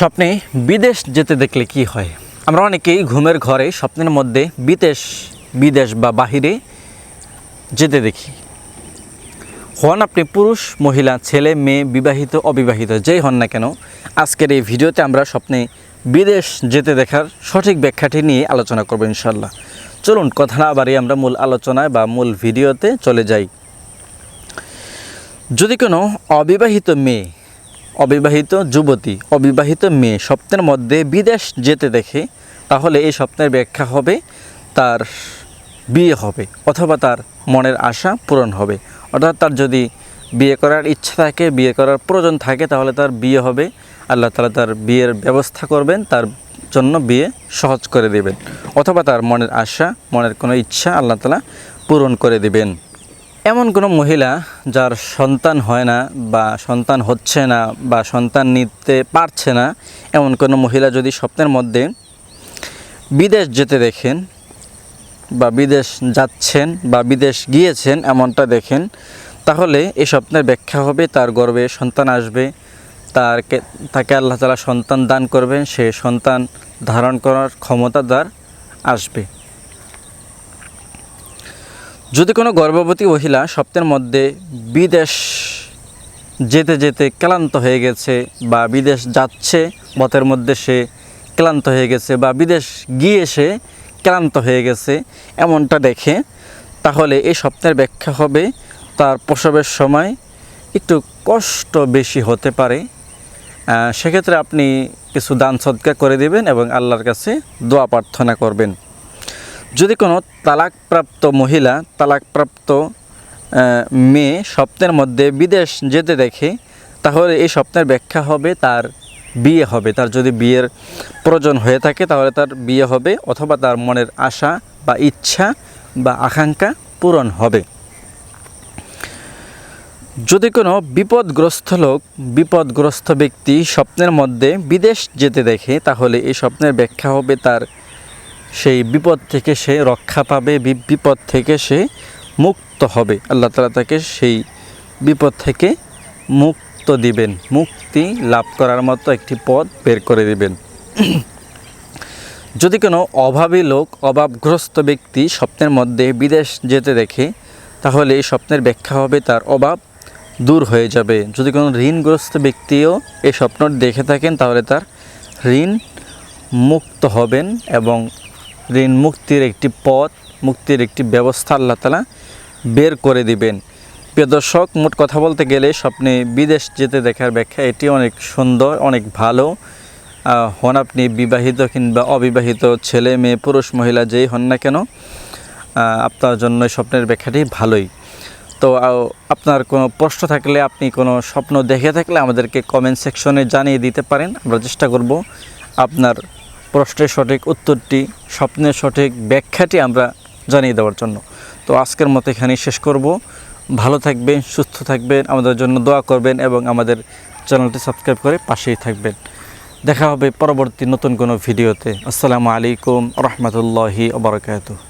স্বপ্নে বিদেশ যেতে দেখলে কি হয়? আমরা অনেকেই ঘুমের ঘরে স্বপ্নের মধ্যে বিদেশ বিদেশ বা বাহিরে যেতে দেখি। হন আপনি পুরুষ, মহিলা, ছেলে, মেয়ে, বিবাহিত, অবিবাহিত, যেই হন না কেন, আজকের এই ভিডিওতে আমরা স্বপ্নে বিদেশ যেতে দেখার সঠিক ব্যাখ্যাটি নিয়ে আলোচনা করব ইনশাল্লাহ চলুন, কথা না বাড়িয়ে আমরা মূল আলোচনায় বা মূল ভিডিওতে চলে যাই। যদি কোনো অবিবাহিত মেয়ে অবিবাহিত যুবতী, অবিবাহিত মেয়ে স্বপ্নের মধ্যে বিদেশ যেতে দেখে তাহলে এই স্বপ্নের ব্যাখ্যা হবে তার বিয়ে হবে অথবা তার মনের আশা পূরণ হবে। অর্থাৎ তার যদি বিয়ে করার ইচ্ছা থাকে, বিয়ে করার প্রয়োজন থাকে, তাহলে তার বিয়ে হবে। আল্লাহ তালা তার বিয়ের ব্যবস্থা করবেন, তার জন্য বিয়ে সহজ করে দেবেন। অথবা তার মনের আশা, মনের কোনো ইচ্ছা আল্লাহ তালা পূরণ করে দেবেন। এমন কোনো মহিলা যার সন্তান হয় না বা সন্তান হচ্ছে না বা সন্তান নিতে পারছে না, এমন কোনো মহিলা যদি স্বপ্নের মধ্যে বিদেশ যেতে দেখেন বা বিদেশ যাচ্ছেন বা বিদেশ গিয়েছেন এমনটা দেখেন, তাহলে এই স্বপ্নের ব্যাখ্যা হবে তার গর্বে সন্তান আসবে, তার তাকে আল্লাহ তালা সন্তান দান করবেন, সে সন্তান ধারণ করার ক্ষমতা তার আসবে। যদি কোনো গর্ভবতী মহিলা স্বপ্নের মধ্যে বিদেশ যেতে যেতে ক্লান্ত হয়ে গেছে বা বিদেশ যাচ্ছে পথের মধ্যে সে ক্লান্ত হয়ে গেছে বা বিদেশ গিয়ে সে ক্লান্ত হয়ে গেছে এমনটা দেখে, তাহলে এই স্বপ্নের ব্যাখ্যা হবে তার প্রসবের সময় একটু কষ্ট বেশি হতে পারে। সেক্ষেত্রে আপনি কিছু দান সদকা করে দেবেন এবং আল্লাহর কাছে দোয়া প্রার্থনা করবেন। যদি কোনো তালাকপ্রাপ্ত মহিলা, তালাকপ্রাপ্ত মেয়ে স্বপ্নের মধ্যে বিদেশ যেতে দেখে, তাহলে এই স্বপ্নের ব্যাখ্যা হবে তার বিয়ে হবে। তার যদি বিয়ের প্রয়োজন হয়ে থাকে, তাহলে তার বিয়ে হবে অথবা তার মনের আশা বা ইচ্ছা বা আকাঙ্ক্ষা পূরণ হবে। যদি কোনো বিপদগ্রস্ত লোক, বিপদগ্রস্ত ব্যক্তি স্বপ্নের মধ্যে বিদেশ যেতে দেখে, তাহলে এই স্বপ্নের ব্যাখ্যা হবে তার সেই বিপদ থেকে সে রক্ষা পাবে বিপদ থেকে সে মুক্ত হবে। আল্লাহ তালা তাকে সেই বিপদ থেকে মুক্ত দিবেন। মুক্তি লাভ করার মতো একটি পথ বের করে দিবেন। যদি কোনো অভাবী লোক, অভাবগ্রস্ত ব্যক্তি স্বপ্নের মধ্যে বিদেশ যেতে দেখে, তাহলে এই স্বপ্নের ব্যাখ্যা হবে তার অভাব দূর হয়ে যাবে। যদি কোনো ঋণগ্রস্ত ব্যক্তিও এই স্বপ্ন দেখে থাকেন, তাহলে তার ঋণ মুক্ত হবেন এবং ঋণ মুক্তির একটি পথ, মুক্তির একটি ব্যবস্থা আল্লাহ তালা বের করে দিবেন। প্রিয় দর্শক, মোট কথা বলতে গেলে স্বপ্নে বিদেশ যেতে দেখার ব্যাখ্যা এটি অনেক সুন্দর, অনেক ভালো। হন আপনি বিবাহিত কিংবা অবিবাহিত ছেলে, মেয়ে, পুরুষ, মহিলা যেই হন না কেন আপনার জন্য স্বপ্নের ব্যাখ্যাটি ভালোই। তো আপনার কোনো প্রশ্ন থাকলে, আপনি কোনো স্বপ্ন দেখে থাকলে আমাদেরকে কমেন্ট সেকশনে জানিয়ে দিতে পারেন। আমরা চেষ্টা করব আপনার প্রশ্নের সঠিক উত্তরটি, স্বপ্নের সঠিক ব্যাখ্যাটি আমরা জানিয়ে দেওয়ার জন্য। তো আজকের মতো এখানেই শেষ করব। ভালো থাকবেন, সুস্থ থাকবেন, আমাদের জন্য দোয়া করবেন এবং আমাদের চ্যানেলটি সাবস্ক্রাইব করে পাশেই থাকবেন। দেখা হবে পরবর্তী নতুন কোনো ভিডিওতে। আসসালামু আলাইকুম, রহমতুল্লাহি ওবরাকাতুহ